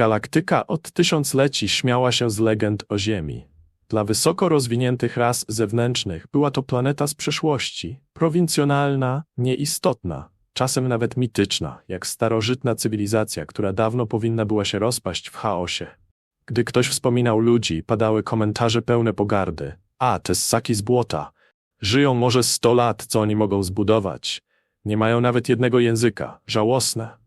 Galaktyka od tysiącleci śmiała się z legend o Ziemi. Dla wysoko rozwiniętych ras zewnętrznych była to planeta z przeszłości, prowincjonalna, nieistotna, czasem nawet mityczna, jak starożytna cywilizacja, która dawno powinna była się rozpaść w chaosie. Gdy ktoś wspominał ludzi, padały komentarze pełne pogardy. A, te ssaki z błota. Żyją może sto lat, co oni mogą zbudować. Nie mają nawet jednego języka. Żałosne.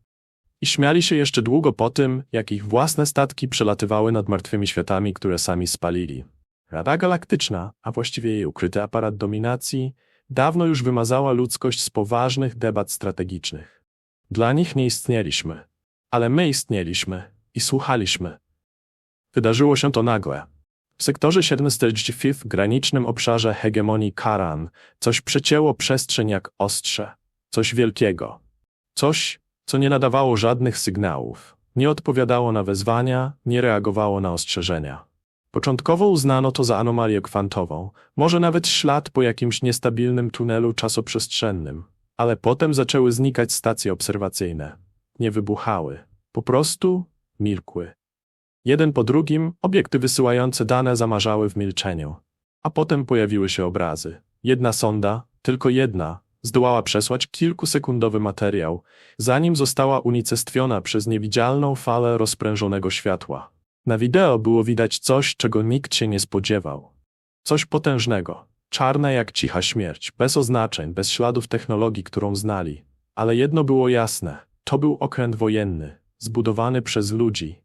I śmiali się jeszcze długo po tym, jak ich własne statki przelatywały nad martwymi światami, które sami spalili. Rada Galaktyczna, a właściwie jej ukryty aparat dominacji, dawno już wymazała ludzkość z poważnych debat strategicznych. Dla nich nie istnieliśmy, ale my istnieliśmy i słuchaliśmy. Wydarzyło się to nagle. W sektorze 745 w granicznym obszarze hegemonii Karan coś przecięło przestrzeń jak ostrze. Coś wielkiego. Coś, co nie nadawało żadnych sygnałów. Nie odpowiadało na wezwania, nie reagowało na ostrzeżenia. Początkowo uznano to za anomalię kwantową, może nawet ślad po jakimś niestabilnym tunelu czasoprzestrzennym, ale potem zaczęły znikać stacje obserwacyjne. Nie wybuchały, po prostu milkły. Jeden po drugim obiekty wysyłające dane zamarzały w milczeniu, a potem pojawiły się obrazy. Jedna sonda, tylko jedna, zdołała przesłać kilkusekundowy materiał, zanim została unicestwiona przez niewidzialną falę rozprężonego światła. Na wideo było widać coś, czego nikt się nie spodziewał. Coś potężnego, czarne jak cicha śmierć, bez oznaczeń, bez śladów technologii, którą znali. Ale jedno było jasne, to był okręt wojenny, zbudowany przez ludzi,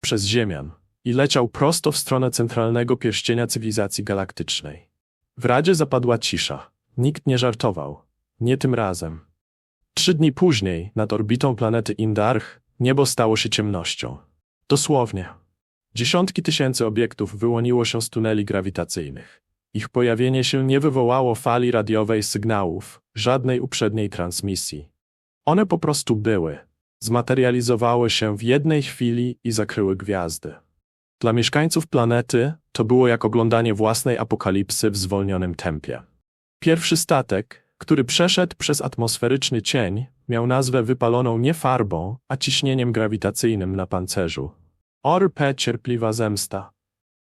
przez Ziemian i leciał prosto w stronę centralnego pierścienia cywilizacji galaktycznej. W Radzie zapadła cisza. Nikt nie żartował. Nie tym razem. Trzy dni później, nad orbitą planety Indarch, niebo stało się ciemnością. Dosłownie. Dziesiątki tysięcy obiektów wyłoniło się z tuneli grawitacyjnych. Ich pojawienie się nie wywołało fali radiowej sygnałów, żadnej uprzedniej transmisji. One po prostu były. Zmaterializowały się w jednej chwili i zakryły gwiazdy. Dla mieszkańców planety to było jak oglądanie własnej apokalipsy w zwolnionym tempie. Pierwszy statek, który przeszedł przez atmosferyczny cień, miał nazwę wypaloną nie farbą, a ciśnieniem grawitacyjnym na pancerzu. Orpe cierpliwa zemsta.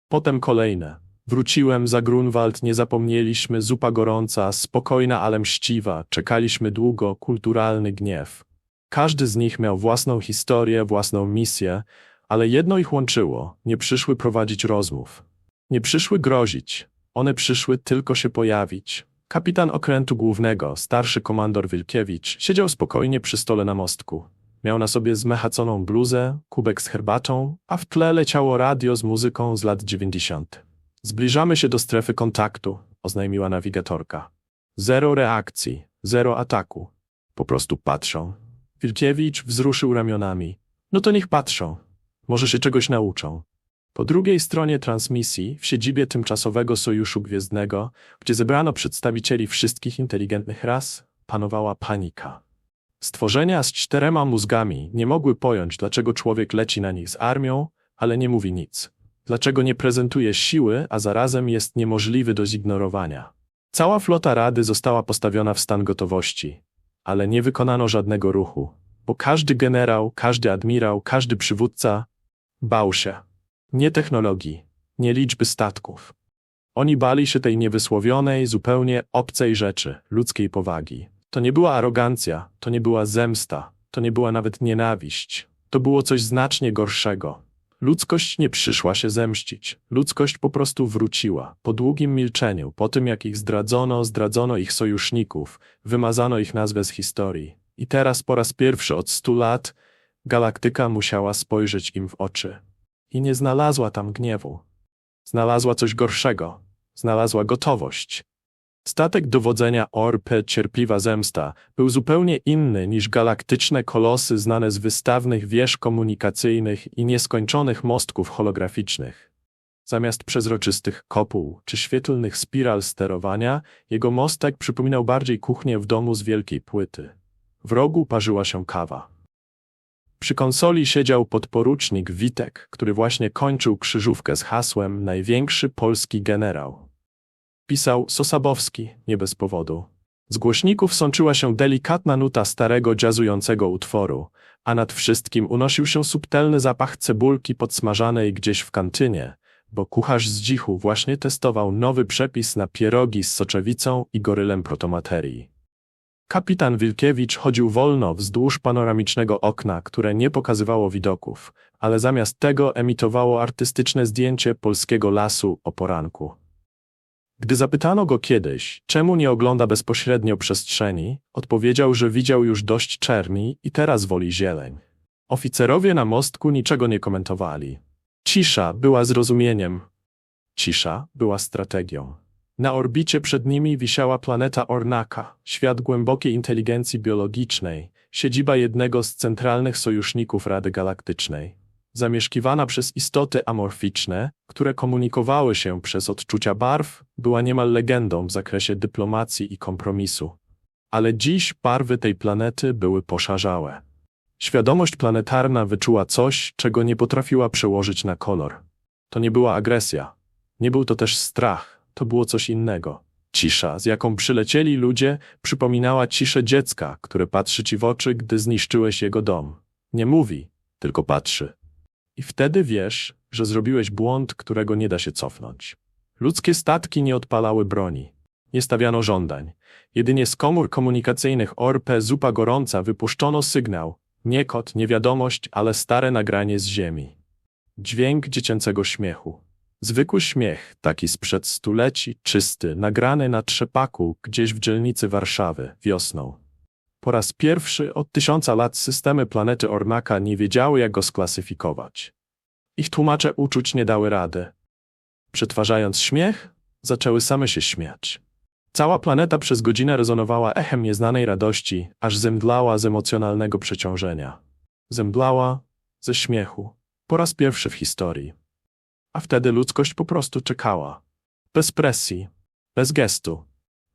Potem kolejne. Wróciłem za Grunwald, nie zapomnieliśmy, zupa gorąca, spokojna, ale mściwa, czekaliśmy długo, kulturalny gniew. Każdy z nich miał własną historię, własną misję, ale jedno ich łączyło, nie przyszły prowadzić rozmów. Nie przyszły grozić, one przyszły tylko się pojawić. Kapitan okrętu głównego, starszy komandor Wilkiewicz, siedział spokojnie przy stole na mostku. Miał na sobie zmechaconą bluzę, kubek z herbatą, a w tle leciało radio z muzyką z lat dziewięćdziesiąt. Zbliżamy się do strefy kontaktu, oznajmiła nawigatorka. Zero reakcji, zero ataku. Po prostu patrzą. Wilkiewicz wzruszył ramionami. No to niech patrzą. Może się czegoś nauczą. Po drugiej stronie transmisji, w siedzibie tymczasowego Sojuszu Gwiezdnego, gdzie zebrano przedstawicieli wszystkich inteligentnych ras, panowała panika. Stworzenia z czterema mózgami nie mogły pojąć, dlaczego człowiek leci na nich z armią, ale nie mówi nic. Dlaczego nie prezentuje siły, a zarazem jest niemożliwy do zignorowania. Cała flota Rady została postawiona w stan gotowości, ale nie wykonano żadnego ruchu, bo każdy generał, każdy admirał, każdy przywódca bał się. Nie technologii, nie liczby statków. Oni bali się tej niewysłowionej, zupełnie obcej rzeczy, ludzkiej powagi. To nie była arogancja, to nie była zemsta, to nie była nawet nienawiść. To było coś znacznie gorszego. Ludzkość nie przyszła się zemścić. Ludzkość po prostu wróciła. Po długim milczeniu, po tym jak ich zdradzono, zdradzono ich sojuszników, wymazano ich nazwę z historii. I teraz po raz pierwszy od stu lat galaktyka musiała spojrzeć im w oczy. I nie znalazła tam gniewu. Znalazła coś gorszego. Znalazła gotowość. Statek dowodzenia Orpe Cierpliwa Zemsta był zupełnie inny niż galaktyczne kolosy znane z wystawnych wież komunikacyjnych i nieskończonych mostków holograficznych. Zamiast przezroczystych kopuł czy świetlnych spiral sterowania, jego mostek przypominał bardziej kuchnię w domu z wielkiej płyty. W rogu parzyła się kawa. Przy konsoli siedział podporucznik Witek, który właśnie kończył krzyżówkę z hasłem Największy polski generał. Pisał Sosabowski, nie bez powodu. Z głośników sączyła się delikatna nuta starego jazzującego utworu, a nad wszystkim unosił się subtelny zapach cebulki podsmażanej gdzieś w kantynie, bo kucharz z dzichu właśnie testował nowy przepis na pierogi z soczewicą i gorylem protomaterii. Kapitan Wilkiewicz chodził wolno wzdłuż panoramicznego okna, które nie pokazywało widoków, ale zamiast tego emitowało artystyczne zdjęcie polskiego lasu o poranku. Gdy zapytano go kiedyś, czemu nie ogląda bezpośrednio przestrzeni, odpowiedział, że widział już dość czerni i teraz woli zieleń. Oficerowie na mostku niczego nie komentowali. Cisza była zrozumieniem. Cisza była strategią. Na orbicie przed nimi wisiała planeta Ornaka, świat głębokiej inteligencji biologicznej, siedziba jednego z centralnych sojuszników Rady Galaktycznej. Zamieszkiwana przez istoty amorficzne, które komunikowały się przez odczucia barw, była niemal legendą w zakresie dyplomacji i kompromisu. Ale dziś barwy tej planety były poszarzałe. Świadomość planetarna wyczuła coś, czego nie potrafiła przełożyć na kolor. To nie była agresja. Nie był to też strach. To było coś innego. Cisza, z jaką przylecieli ludzie, przypominała ciszę dziecka, które patrzy ci w oczy, gdy zniszczyłeś jego dom. Nie mówi, tylko patrzy. I wtedy wiesz, że zrobiłeś błąd, którego nie da się cofnąć. Ludzkie statki nie odpalały broni. Nie stawiano żądań. Jedynie z komór komunikacyjnych ORP Zupa Gorąca wypuszczono sygnał. Nie kot, nie wiadomość, ale stare nagranie z ziemi. Dźwięk dziecięcego śmiechu. Zwykły śmiech, taki sprzed stuleci, czysty, nagrany na trzepaku gdzieś w dzielnicy Warszawy, wiosną. Po raz pierwszy od tysiąca lat systemy planety Ornaka nie wiedziały, jak go sklasyfikować. Ich tłumacze uczuć nie dały rady. Przetwarzając śmiech, zaczęły same się śmiać. Cała planeta przez godzinę rezonowała echem nieznanej radości, aż zemdlała z emocjonalnego przeciążenia. Zemdlała ze śmiechu. Po raz pierwszy w historii. A wtedy ludzkość po prostu czekała. Bez presji, bez gestu.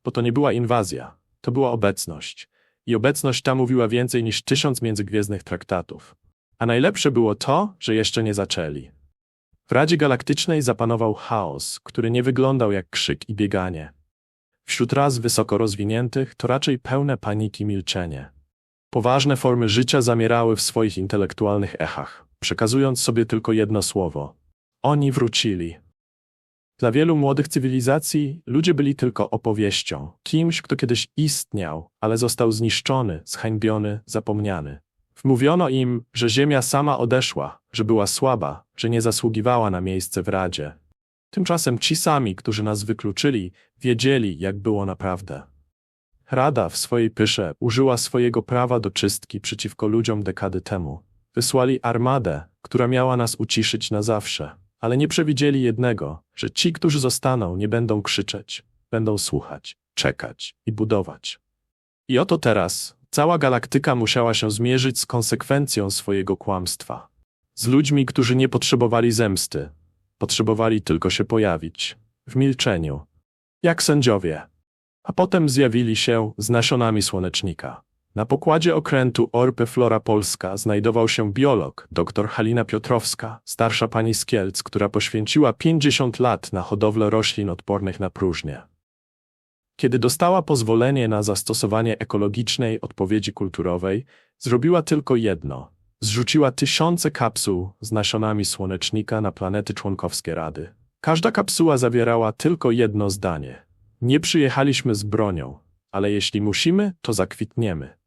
Bo to nie była inwazja, to była obecność. I obecność ta mówiła więcej niż tysiąc międzygwiezdnych traktatów. A najlepsze było to, że jeszcze nie zaczęli. W Radzie Galaktycznej zapanował chaos, który nie wyglądał jak krzyk i bieganie. Wśród ras wysoko rozwiniętych to raczej pełne paniki milczenie. Poważne formy życia zamierały w swoich intelektualnych echach, przekazując sobie tylko jedno słowo. Oni wrócili. Dla wielu młodych cywilizacji ludzie byli tylko opowieścią, kimś, kto kiedyś istniał, ale został zniszczony, zhańbiony, zapomniany. Wmówiono im, że Ziemia sama odeszła, że była słaba, że nie zasługiwała na miejsce w Radzie. Tymczasem ci sami, którzy nas wykluczyli, wiedzieli, jak było naprawdę. Rada w swojej pysze użyła swojego prawa do czystki przeciwko ludziom dekady temu. Wysłali armadę, która miała nas uciszyć na zawsze, ale nie przewidzieli jednego, że ci, którzy zostaną, nie będą krzyczeć, będą słuchać, czekać i budować. I oto teraz cała galaktyka musiała się zmierzyć z konsekwencją swojego kłamstwa. Z ludźmi, którzy nie potrzebowali zemsty, potrzebowali tylko się pojawić, w milczeniu, jak sędziowie. A potem zjawili się z nasionami słonecznika. Na pokładzie okrętu Orpy Flora Polska znajdował się biolog, dr Halina Piotrowska, starsza pani z Kielc, która poświęciła 50 lat na hodowlę roślin odpornych na próżnię. Kiedy dostała pozwolenie na zastosowanie ekologicznej odpowiedzi kulturowej, zrobiła tylko jedno. Zrzuciła tysiące kapsuł z nasionami słonecznika na planety członkowskie Rady. Każda kapsuła zawierała tylko jedno zdanie. Nie przyjechaliśmy z bronią, ale jeśli musimy, to zakwitniemy.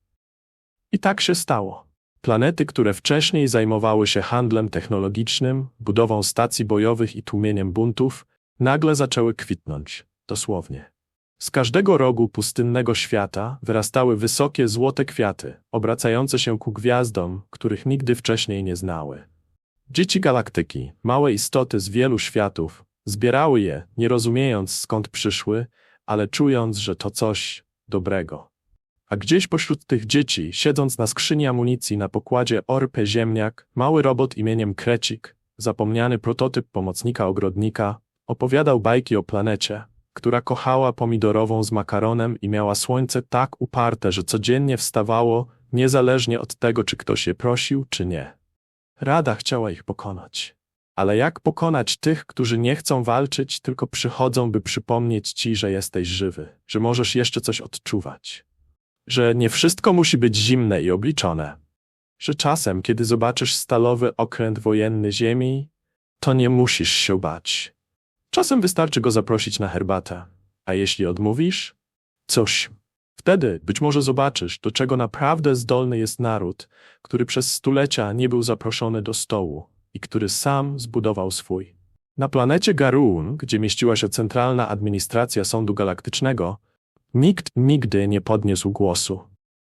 I tak się stało. Planety, które wcześniej zajmowały się handlem technologicznym, budową stacji bojowych i tłumieniem buntów, nagle zaczęły kwitnąć, dosłownie. Z każdego rogu pustynnego świata wyrastały wysokie złote kwiaty, obracające się ku gwiazdom, których nigdy wcześniej nie znały. Dzieci galaktyki, małe istoty z wielu światów, zbierały je, nie rozumiejąc skąd przyszły, ale czując, że to coś dobrego. A gdzieś pośród tych dzieci, siedząc na skrzyni amunicji na pokładzie Orpę Ziemniak, mały robot imieniem Krecik, zapomniany prototyp pomocnika ogrodnika, opowiadał bajki o planecie, która kochała pomidorową z makaronem i miała słońce tak uparte, że codziennie wstawało, niezależnie od tego, czy ktoś je prosił, czy nie. Rada chciała ich pokonać. Ale jak pokonać tych, którzy nie chcą walczyć, tylko przychodzą, by przypomnieć ci, że jesteś żywy, że możesz jeszcze coś odczuwać, że nie wszystko musi być zimne i obliczone, że czasem, kiedy zobaczysz stalowy okręt wojenny Ziemi, to nie musisz się bać. Czasem wystarczy go zaprosić na herbatę, a jeśli odmówisz, coś. Wtedy być może zobaczysz, do czego naprawdę zdolny jest naród, który przez stulecia nie był zaproszony do stołu i który sam zbudował swój. Na planecie Garuun, gdzie mieściła się centralna administracja Sądu Galaktycznego, nikt nigdy nie podniósł głosu.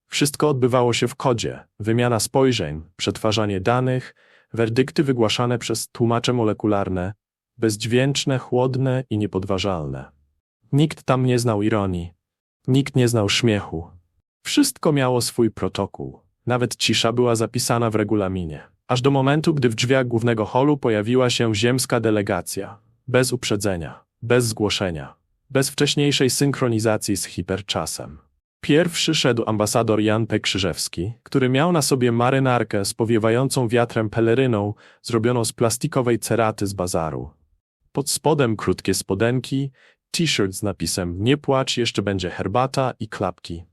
Wszystko odbywało się w kodzie, wymiana spojrzeń, przetwarzanie danych, werdykty wygłaszane przez tłumacze molekularne, bezdźwięczne, chłodne i niepodważalne. Nikt tam nie znał ironii, nikt nie znał śmiechu. Wszystko miało swój protokół. Nawet cisza była zapisana w regulaminie. Aż do momentu, gdy w drzwiach głównego holu pojawiła się ziemska delegacja. Bez uprzedzenia, bez zgłoszenia, bez wcześniejszej synchronizacji z hiperczasem. Pierwszy szedł ambasador Jan P. Krzyżewski, który miał na sobie marynarkę z powiewającą wiatrem peleryną, zrobioną z plastikowej ceraty z bazaru. Pod spodem krótkie spodenki, t-shirt z napisem Nie płacz, jeszcze będzie herbata i klapki.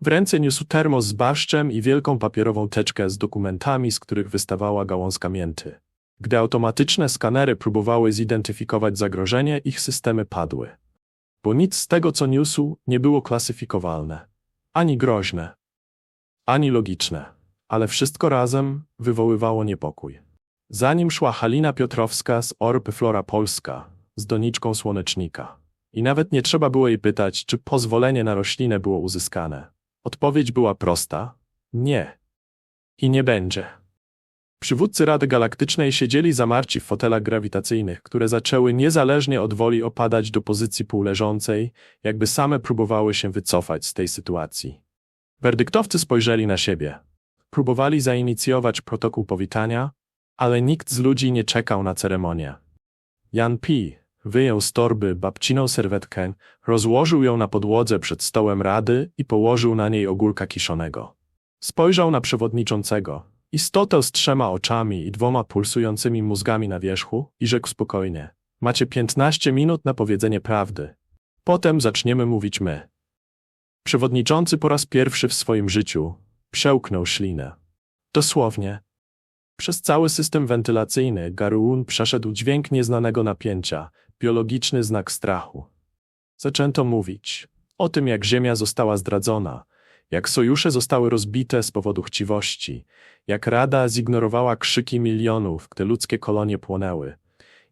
W ręce niósł termos z barszczem i wielką papierową teczkę z dokumentami, z których wystawała gałązka mięty. Gdy automatyczne skanery próbowały zidentyfikować zagrożenie, ich systemy padły. Bo nic z tego, co niósł, nie było klasyfikowalne. Ani groźne, ani logiczne. Ale wszystko razem wywoływało niepokój. Za nim szła Halina Piotrowska z Orby Flora Polska, z doniczką słonecznika. I nawet nie trzeba było jej pytać, czy pozwolenie na roślinę było uzyskane. Odpowiedź była prosta: nie. I nie będzie. Przywódcy Rady Galaktycznej siedzieli zamarci w fotelach grawitacyjnych, które zaczęły niezależnie od woli opadać do pozycji półleżącej, jakby same próbowały się wycofać z tej sytuacji. Werdyktowcy spojrzeli na siebie. Próbowali zainicjować protokół powitania, ale nikt z ludzi nie czekał na ceremonię. Jan P. wyjął z torby babciną serwetkę, rozłożył ją na podłodze przed stołem rady i położył na niej ogórka kiszonego. Spojrzał na przewodniczącego, istotę z trzema oczami i dwoma pulsującymi mózgami na wierzchu i rzekł spokojnie. Macie piętnaście minut na powiedzenie prawdy. Potem zaczniemy mówić my. Przewodniczący po raz pierwszy w swoim życiu przełknął ślinę. Dosłownie. Przez cały system wentylacyjny Garuun przeszedł dźwięk nieznanego napięcia, biologiczny znak strachu. Zaczęto mówić o tym, jak Ziemia została zdradzona, jak sojusze zostały rozbite z powodu chciwości, jak Rada zignorowała krzyki milionów, gdy ludzkie kolonie płonęły,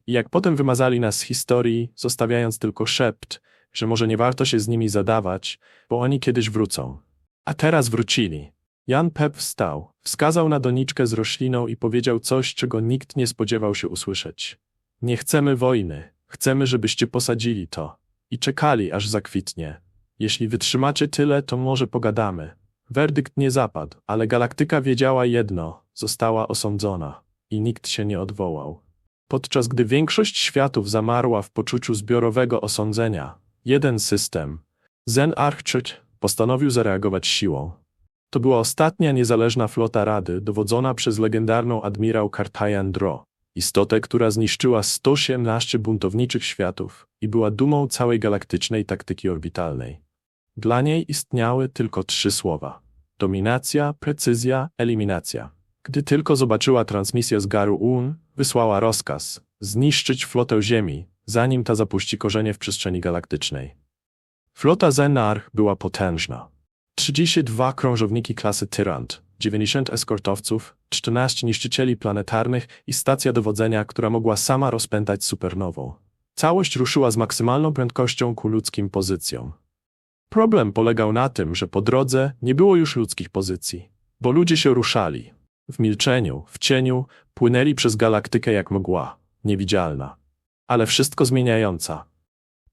i jak potem wymazali nas z historii, zostawiając tylko szept, że może nie warto się z nimi zadawać, bo oni kiedyś wrócą. A teraz wrócili. Jan Pep wstał, wskazał na doniczkę z rośliną i powiedział coś, czego nikt nie spodziewał się usłyszeć. Nie chcemy wojny, chcemy, żebyście posadzili to. I czekali, aż zakwitnie. Jeśli wytrzymacie tyle, to może pogadamy. Werdykt nie zapadł, ale galaktyka wiedziała jedno, została osądzona. I nikt się nie odwołał. Podczas gdy większość światów zamarła w poczuciu zbiorowego osądzenia, jeden system, Zen Archchurch, postanowił zareagować siłą. To była ostatnia niezależna flota Rady, dowodzona przez legendarną admirał Kartajan Dro, istotę, która zniszczyła 118 buntowniczych światów i była dumą całej galaktycznej taktyki orbitalnej. Dla niej istniały tylko trzy słowa: dominacja, precyzja, eliminacja. Gdy tylko zobaczyła transmisję z Garu Un, wysłała rozkaz zniszczyć flotę Ziemi, zanim ta zapuści korzenie w przestrzeni galaktycznej. Flota Zenarch była potężna. 32 krążowniki klasy Tyrant, 90 eskortowców, 14 niszczycieli planetarnych i stacja dowodzenia, która mogła sama rozpętać supernową. Całość ruszyła z maksymalną prędkością ku ludzkim pozycjom. Problem polegał na tym, że po drodze nie było już ludzkich pozycji, bo ludzie się ruszali. W milczeniu, w cieniu, płynęli przez galaktykę jak mgła, niewidzialna, ale wszystko zmieniająca.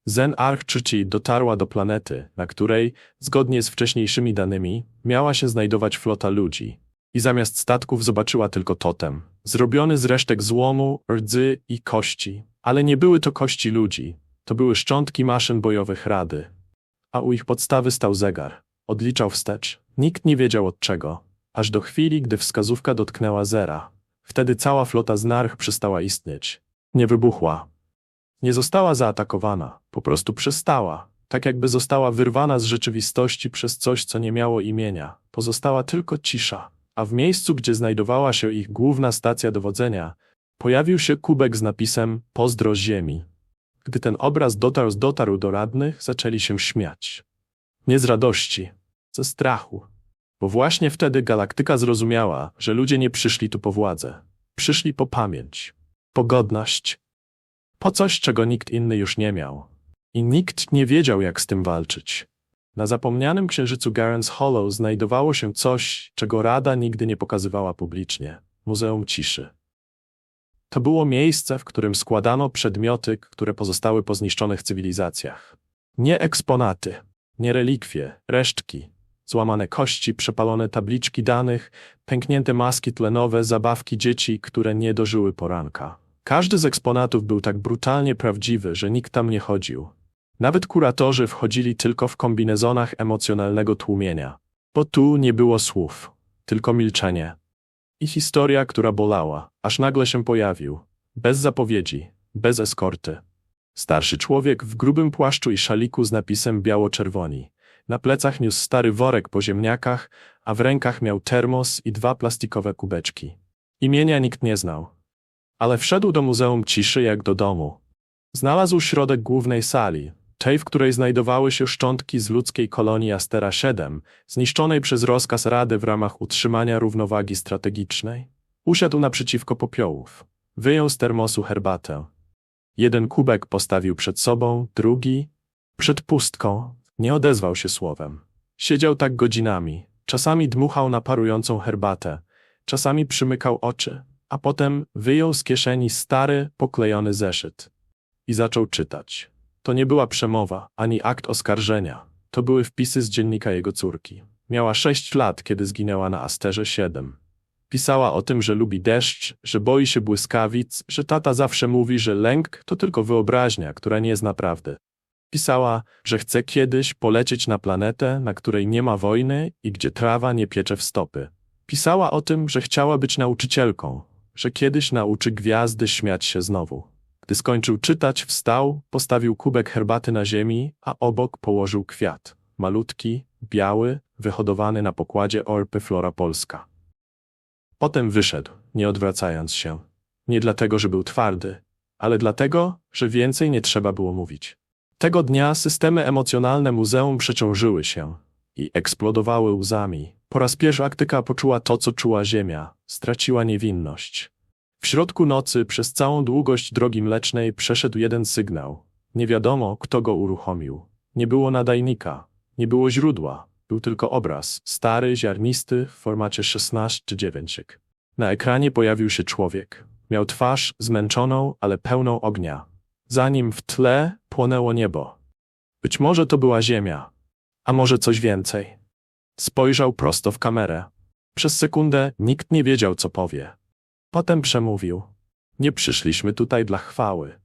Zen Arch III dotarła do planety, na której, zgodnie z wcześniejszymi danymi, miała się znajdować flota ludzi. I zamiast statków zobaczyła tylko totem, zrobiony z resztek złomu, rdzy i kości. Ale nie były to kości ludzi, to były szczątki maszyn bojowych Rady. A u ich podstawy stał zegar. Odliczał wstecz. Nikt nie wiedział od czego. Aż do chwili, gdy wskazówka dotknęła zera. Wtedy cała flota z Narch przestała istnieć. Nie wybuchła. Nie została zaatakowana, po prostu przestała. Tak jakby została wyrwana z rzeczywistości przez coś, co nie miało imienia. Pozostała tylko cisza. A w miejscu, gdzie znajdowała się ich główna stacja dowodzenia, pojawił się kubek z napisem Pozdro Ziemi. Gdy ten obraz dotarł, dotarł do radnych, zaczęli się śmiać. Nie z radości, ze strachu. Bo właśnie wtedy galaktyka zrozumiała, że ludzie nie przyszli tu po władzę. Przyszli po pamięć, po godność, po coś, czego nikt inny już nie miał. I nikt nie wiedział, jak z tym walczyć. Na zapomnianym księżycu Garens Hollow znajdowało się coś, czego Rada nigdy nie pokazywała publicznie Muzeum Ciszy. To było miejsce, w którym składano przedmioty, które pozostały po zniszczonych cywilizacjach. Nie eksponaty, nie relikwie, resztki, złamane kości, przepalone tabliczki danych, pęknięte maski tlenowe, zabawki dzieci, które nie dożyły poranka. Każdy z eksponatów był tak brutalnie prawdziwy, że nikt tam nie chodził. Nawet kuratorzy wchodzili tylko w kombinezonach emocjonalnego tłumienia, bo tu nie było słów, tylko milczenie. I historia, która bolała, aż nagle się pojawił, bez zapowiedzi, bez eskorty. Starszy człowiek w grubym płaszczu i szaliku z napisem biało-czerwoni. Na plecach niósł stary worek po ziemniakach, a w rękach miał termos i dwa plastikowe kubeczki. Imienia nikt nie znał. Ale wszedł do Muzeum Ciszy jak do domu. Znalazł środek głównej sali, tej, w której znajdowały się szczątki z ludzkiej kolonii Astera 7, zniszczonej przez rozkaz Rady w ramach utrzymania równowagi strategicznej. Usiadł naprzeciwko popiołów. Wyjął z termosu herbatę. Jeden kubek postawił przed sobą, drugi przed pustką. Nie odezwał się słowem. Siedział tak godzinami. Czasami dmuchał na parującą herbatę, czasami przymykał oczy, a potem wyjął z kieszeni stary, poklejony zeszyt i zaczął czytać. To nie była przemowa, ani akt oskarżenia. To były wpisy z dziennika jego córki. Miała sześć lat, kiedy zginęła na Asterze 7. Pisała o tym, że lubi deszcz, że boi się błyskawic, że tata zawsze mówi, że lęk to tylko wyobraźnia, która nie zna prawdy. Pisała, że chce kiedyś polecieć na planetę, na której nie ma wojny i gdzie trawa nie piecze w stopy. Pisała o tym, że chciała być nauczycielką, że kiedyś nauczy gwiazdy śmiać się znowu. Gdy skończył czytać, wstał, postawił kubek herbaty na ziemi, a obok położył kwiat. Malutki, biały, wyhodowany na pokładzie Orpy Flora Polska. Potem wyszedł, nie odwracając się. Nie dlatego, że był twardy, ale dlatego, że więcej nie trzeba było mówić. Tego dnia systemy emocjonalne muzeum przeciążyły się i eksplodowały łzami. Po raz pierwszy aktyka poczuła to, co czuła ziemia. Straciła niewinność. W środku nocy przez całą długość drogi mlecznej przeszedł jeden sygnał. Nie wiadomo, kto go uruchomił. Nie było nadajnika, nie było źródła. Był tylko obraz, stary, ziarnisty, w formacie 16 czy 9. Na ekranie pojawił się człowiek. Miał twarz zmęczoną, ale pełną ognia. Za nim w tle płonęło niebo. Być może to była ziemia, a może coś więcej. Spojrzał prosto w kamerę. Przez sekundę nikt nie wiedział, co powie. Potem przemówił. Nie przyszliśmy tutaj dla chwały.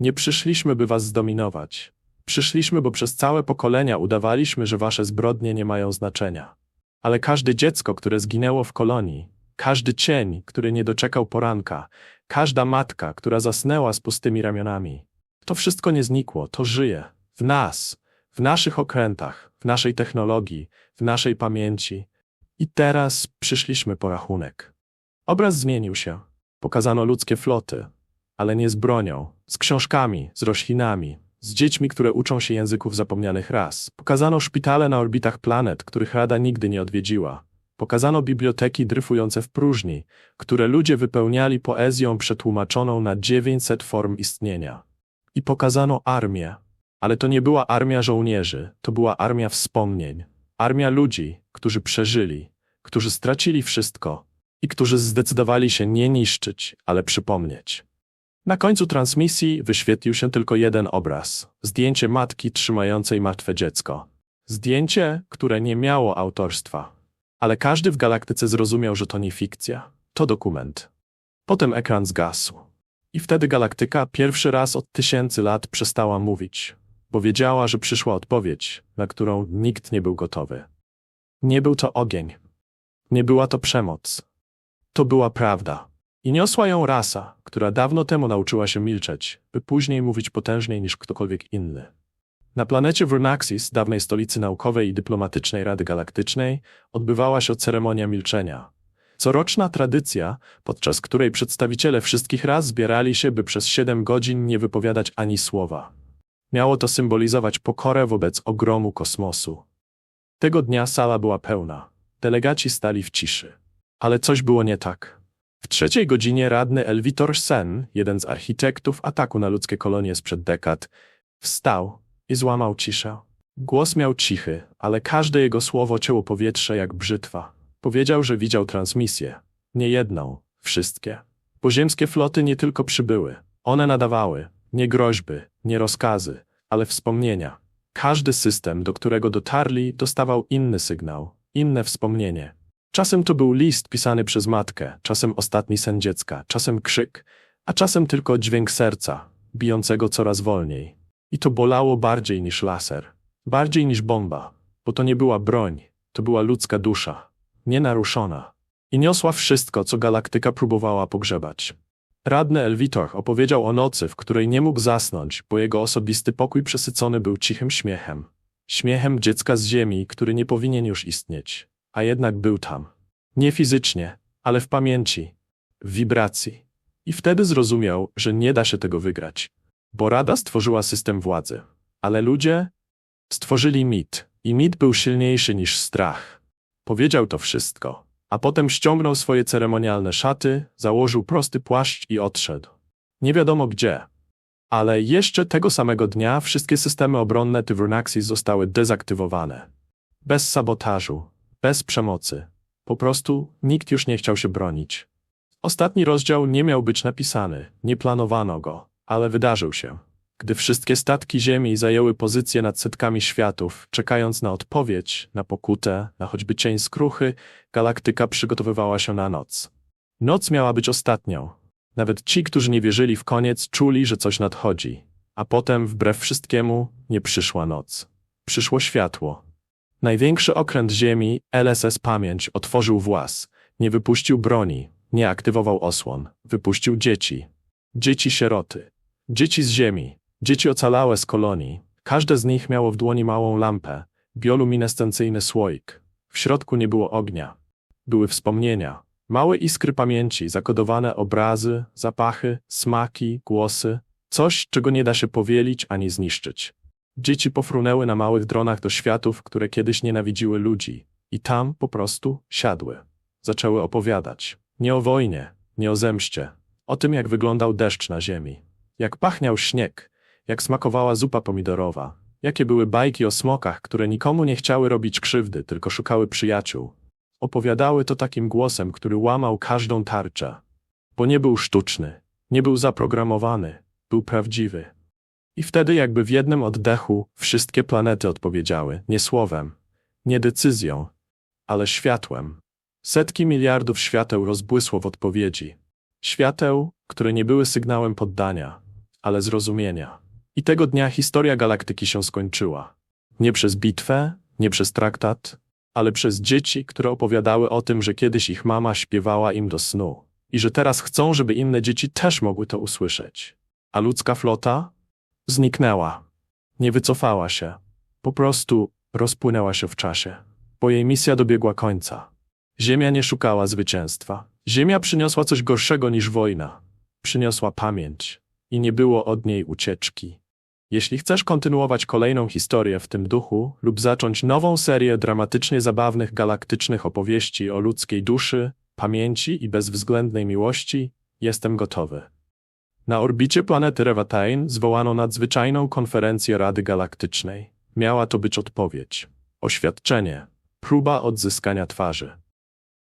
Nie przyszliśmy, by was zdominować. Przyszliśmy, bo przez całe pokolenia udawaliśmy, że wasze zbrodnie nie mają znaczenia. Ale każde dziecko, które zginęło w kolonii, każdy cień, który nie doczekał poranka, każda matka, która zasnęła z pustymi ramionami, to wszystko nie znikło, to żyje. W nas, w naszych okrętach, w naszej technologii, w naszej pamięci. I teraz przyszliśmy po rachunek. Obraz zmienił się. Pokazano ludzkie floty, ale nie z bronią, z książkami, z roślinami, z dziećmi, które uczą się języków zapomnianych ras. Pokazano szpitale na orbitach planet, których Rada nigdy nie odwiedziła. Pokazano biblioteki dryfujące w próżni, które ludzie wypełniali poezją przetłumaczoną na 900 form istnienia. I pokazano armię. Ale to nie była armia żołnierzy, to była armia wspomnień. Armia ludzi, którzy przeżyli, którzy stracili wszystko i którzy zdecydowali się nie niszczyć, ale przypomnieć. Na końcu transmisji wyświetlił się tylko jeden obraz zdjęcie matki trzymającej martwe dziecko. Zdjęcie, które nie miało autorstwa. Ale każdy w galaktyce zrozumiał, że to nie fikcja, to dokument. Potem ekran zgasł. I wtedy galaktyka pierwszy raz od tysięcy lat przestała mówić, bo wiedziała, że przyszła odpowiedź, na którą nikt nie był gotowy. Nie był to ogień. Nie była to przemoc. To była prawda. I niosła ją rasa, która dawno temu nauczyła się milczeć, by później mówić potężniej niż ktokolwiek inny. Na planecie Vernaxis, dawnej stolicy naukowej i dyplomatycznej Rady Galaktycznej, odbywała się ceremonia milczenia. Coroczna tradycja, podczas której przedstawiciele wszystkich ras zbierali się, by przez siedem godzin nie wypowiadać ani słowa. Miało to symbolizować pokorę wobec ogromu kosmosu. Tego dnia sala była pełna. Delegaci stali w ciszy. Ale coś było nie tak. W trzeciej godzinie radny Elvitor Sen, jeden z architektów ataku na ludzkie kolonie sprzed dekad, wstał i złamał ciszę. Głos miał cichy, ale każde jego słowo cięło powietrze jak brzytwa. Powiedział, że widział transmisję. Nie jedną, wszystkie. Poziemskie floty nie tylko przybyły. One nadawały nie groźby, nie rozkazy, ale wspomnienia. Każdy system, do którego dotarli, dostawał inny sygnał, inne wspomnienie. Czasem to był list pisany przez matkę, czasem ostatni sen dziecka, czasem krzyk, a czasem tylko dźwięk serca, bijącego coraz wolniej. I to bolało bardziej niż laser, bardziej niż bomba, bo to nie była broń, to była ludzka dusza, nienaruszona. I niosła wszystko, co galaktyka próbowała pogrzebać. Radny Elvitor opowiedział o nocy, w której nie mógł zasnąć, bo jego osobisty pokój przesycony był cichym śmiechem. Śmiechem dziecka z ziemi, który nie powinien już istnieć, a jednak był tam. Nie fizycznie, ale w pamięci, w wibracji. I wtedy zrozumiał, że nie da się tego wygrać. Bo Rada stworzyła system władzy, ale ludzie stworzyli mit. I mit był silniejszy niż strach. Powiedział to wszystko, a potem ściągnął swoje ceremonialne szaty, założył prosty płaszcz i odszedł. Nie wiadomo gdzie. Ale jeszcze tego samego dnia wszystkie systemy obronne Tyvernaxis zostały dezaktywowane. Bez sabotażu, bez przemocy. Po prostu nikt już nie chciał się bronić. Ostatni rozdział nie miał być napisany, nie planowano go, ale wydarzył się. Gdy wszystkie statki Ziemi zajęły pozycje nad setkami światów, czekając na odpowiedź, na pokutę, na choćby cień skruchy, galaktyka przygotowywała się na noc. Noc miała być ostatnią. Nawet ci, którzy nie wierzyli w koniec, czuli, że coś nadchodzi. A potem, wbrew wszystkiemu, nie przyszła noc. Przyszło światło. Największy okręt Ziemi, LSS Pamięć, otworzył włas. Nie wypuścił broni, nie aktywował osłon. Wypuścił dzieci. Dzieci sieroty. Dzieci z Ziemi. Dzieci ocalałe z kolonii. Każde z nich miało w dłoni małą lampę, bioluminescencyjny słoik. W środku nie było ognia. Były wspomnienia. Małe iskry pamięci, zakodowane obrazy, zapachy, smaki, głosy. Coś, czego nie da się powielić ani zniszczyć. Dzieci pofrunęły na małych dronach do światów, które kiedyś nienawidziły ludzi. I tam po prostu siadły. Zaczęły opowiadać. Nie o wojnie, nie o zemście. O tym, jak wyglądał deszcz na ziemi. Jak pachniał śnieg. Jak smakowała zupa pomidorowa. Jakie były bajki o smokach, które nikomu nie chciały robić krzywdy, tylko szukały przyjaciół. Opowiadały to takim głosem, który łamał każdą tarczę. Bo nie był sztuczny, nie był zaprogramowany, był prawdziwy. I wtedy jakby w jednym oddechu wszystkie planety odpowiedziały, nie słowem, nie decyzją, ale światłem. Setki miliardów świateł rozbłysło w odpowiedzi. Świateł, które nie były sygnałem poddania, ale zrozumienia. I tego dnia historia galaktyki się skończyła. Nie przez bitwę, nie przez traktat, ale przez dzieci, które opowiadały o tym, że kiedyś ich mama śpiewała im do snu i że teraz chcą, żeby inne dzieci też mogły to usłyszeć. A ludzka flota zniknęła. Nie wycofała się. Po prostu rozpłynęła się w czasie, bo jej misja dobiegła końca. Ziemia nie szukała zwycięstwa. Ziemia przyniosła coś gorszego niż wojna. Przyniosła pamięć i nie było od niej ucieczki. Jeśli chcesz kontynuować kolejną historię w tym duchu lub zacząć nową serię dramatycznie zabawnych galaktycznych opowieści o ludzkiej duszy, pamięci i bezwzględnej miłości, jestem gotowy. Na orbicie planety Revatain zwołano nadzwyczajną konferencję Rady Galaktycznej. Miała to być odpowiedź, oświadczenie, próba odzyskania twarzy.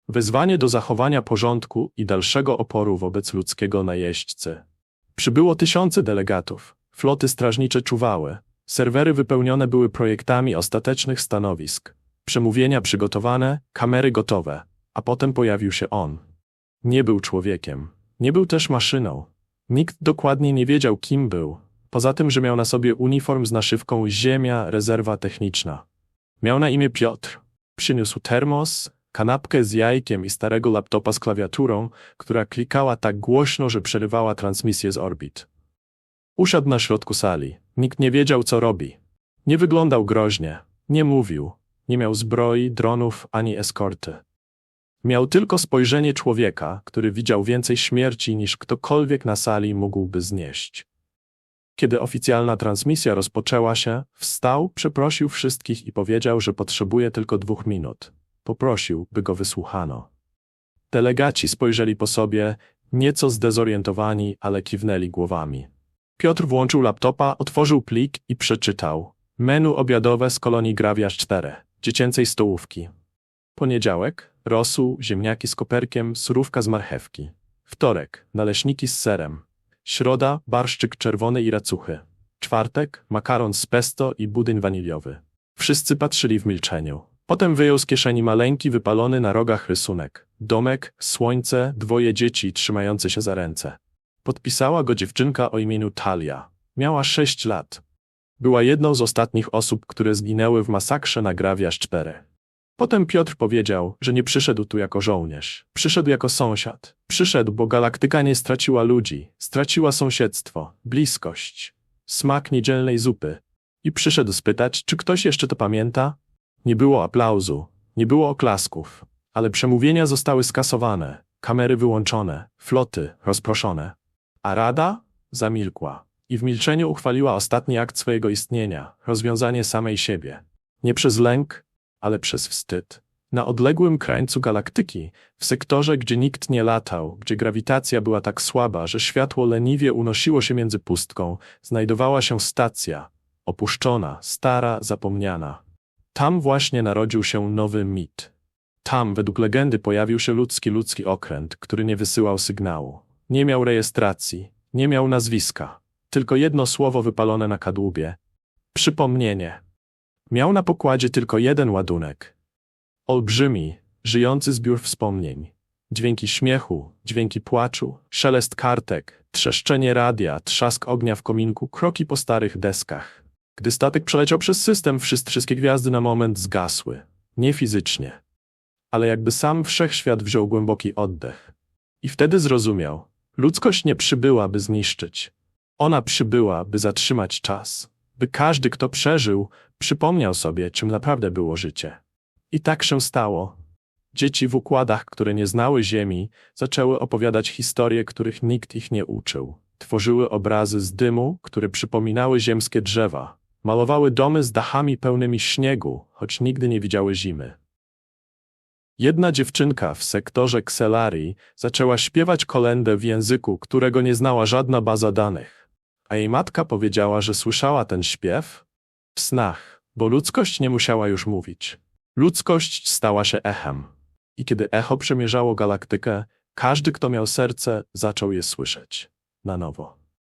Wezwanie do zachowania porządku i dalszego oporu wobec ludzkiego najeźdźcy. Przybyło tysiące delegatów, floty strażnicze czuwały, serwery wypełnione były projektami ostatecznych stanowisk, przemówienia przygotowane, kamery gotowe, a potem pojawił się on. Nie był człowiekiem, nie był też maszyną. Nikt dokładnie nie wiedział, kim był, poza tym, że miał na sobie uniform z naszywką Ziemia Rezerwa Techniczna. Miał na imię Piotr. Przyniósł termos, kanapkę z jajkiem i starego laptopa z klawiaturą, która klikała tak głośno, że przerywała transmisję z orbit. Usiadł na środku sali. Nikt nie wiedział, co robi. Nie wyglądał groźnie, nie mówił, nie miał zbroi, dronów ani eskorty. Miał tylko spojrzenie człowieka, który widział więcej śmierci niż ktokolwiek na sali mógłby znieść. Kiedy oficjalna transmisja rozpoczęła się, wstał, przeprosił wszystkich i powiedział, że potrzebuje tylko dwóch minut. Poprosił, by go wysłuchano. Delegaci spojrzeli po sobie, nieco zdezorientowani, ale kiwnęli głowami. Piotr włączył laptopa, otworzył plik i przeczytał. Menu obiadowe z kolonii Grawiarz 4, dziecięcej stołówki. Poniedziałek, rosół, ziemniaki z koperkiem, surówka z marchewki. Wtorek, naleśniki z serem. Środa, barszczyk czerwony i racuchy. Czwartek, makaron z pesto i budyń waniliowy. Wszyscy patrzyli w milczeniu. Potem wyjął z kieszeni maleńki, wypalony na rogach rysunek. Domek, słońce, dwoje dzieci trzymające się za ręce. Podpisała go dziewczynka o imieniu Talia. Miała sześć lat. Była jedną z ostatnich osób, które zginęły w masakrze na Grawiarz 4. Potem Piotr powiedział, że nie przyszedł tu jako żołnierz. Przyszedł jako sąsiad. Przyszedł, bo galaktyka nie straciła ludzi. Straciła sąsiedztwo, bliskość, smak niedzielnej zupy. I przyszedł spytać, czy ktoś jeszcze to pamięta? Nie było aplauzu, nie było oklasków, ale przemówienia zostały skasowane, kamery wyłączone, floty rozproszone. A rada zamilkła i w milczeniu uchwaliła ostatni akt swojego istnienia, rozwiązanie samej siebie. Nie przez lęk, ale przez wstyd. Na odległym krańcu galaktyki, w sektorze, gdzie nikt nie latał, gdzie grawitacja była tak słaba, że światło leniwie unosiło się między pustką, znajdowała się stacja, opuszczona, stara, zapomniana. Tam właśnie narodził się nowy mit. Tam, według legendy, pojawił się ludzki ludzki okręt, który nie wysyłał sygnału. Nie miał rejestracji, nie miał nazwiska. Tylko jedno słowo wypalone na kadłubie. Przypomnienie. Miał na pokładzie tylko jeden ładunek. Olbrzymi, żyjący zbiór wspomnień. Dźwięki śmiechu, dźwięki płaczu, szelest kartek, trzeszczenie radia, trzask ognia w kominku, kroki po starych deskach. Gdy statek przeleciał przez system, wszystkie gwiazdy na moment zgasły. Nie fizycznie, ale jakby sam wszechświat wziął głęboki oddech. I wtedy zrozumiał, ludzkość nie przybyła, by zniszczyć. Ona przybyła, by zatrzymać czas, by każdy, kto przeżył, przypomniał sobie, czym naprawdę było życie. I tak się stało. Dzieci w układach, które nie znały Ziemi, zaczęły opowiadać historie, których nikt ich nie uczył. Tworzyły obrazy z dymu, które przypominały ziemskie drzewa. Malowały domy z dachami pełnymi śniegu, choć nigdy nie widziały zimy. Jedna dziewczynka w sektorze Xelarii zaczęła śpiewać kolendę w języku, którego nie znała żadna baza danych. Jej matka powiedziała, że słyszała ten śpiew w snach, bo ludzkość nie musiała już mówić. Ludzkość stała się echem. I kiedy echo przemierzało galaktykę, każdy, kto miał serce, zaczął je słyszeć na nowo.